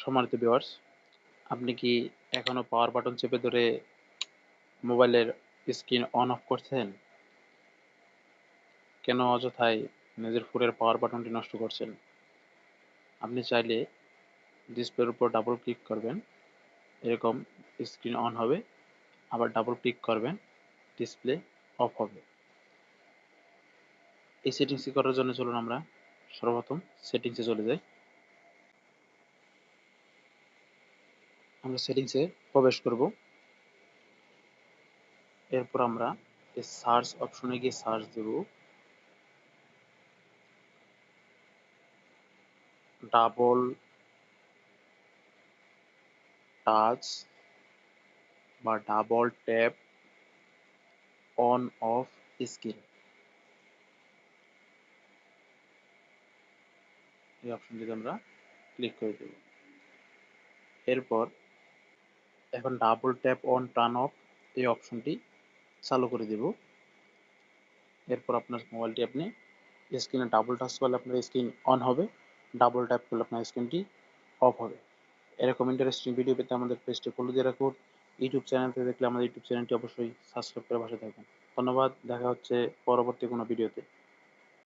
সম্মানিত ভিউয়ার্স আপনি কি এখনও পাওয়ার বাটন চেপে ধরে মোবাইলের স্ক্রিন অন অফ করছেন? কেন অযথায় নিজের ফোনের পাওয়ার বাটনটি নষ্ট করছেন? আপনি চাইলে ডিসপ্লের উপর ডাবল ক্লিক করবেন, এরকম স্ক্রিন অন হবে, আবার ডাবল ক্লিক করবেন ডিসপ্লে অফ হবে। এই সেটিংসটি করার জন্য চলুন আমরা সর্বপ্রথম সেটিংসে চলে যাই। আমরা সেটিংসে প্রবেশ করব। এরপর আমরা এই সার্চ অপশনে গিয়ে সার্চ দেব। ডাবল টাচ বা double tap on off screen এই অপশনটিতে আমরা ক্লিক করে দেব। এরপর এখন double tap on turn off এই অপশনটি চালু করে দেব। এরপর আপনার মোবাইলটি আপনি স্ক্রিনে ডাবল টাচ করলে আপনার স্ক্রিন অন হবে ডাবল ট্যাপ করলে আপনার স্ক্রিনটি অফ হবে। এরকম ইন্টারেস্টিং ভিডিও পেতে আমাদের পেজটি ফলো দিয়ে রাখুন। ইউটিউব চ্যানেলতে দেখলে আমাদের ইউটিউব চ্যানেলটি অবশ্যই সাবস্ক্রাইব করে বসে থাকবেন ধন্যবাদ, দেখা হচ্ছে পরবর্তী কোনো ভিডিওতে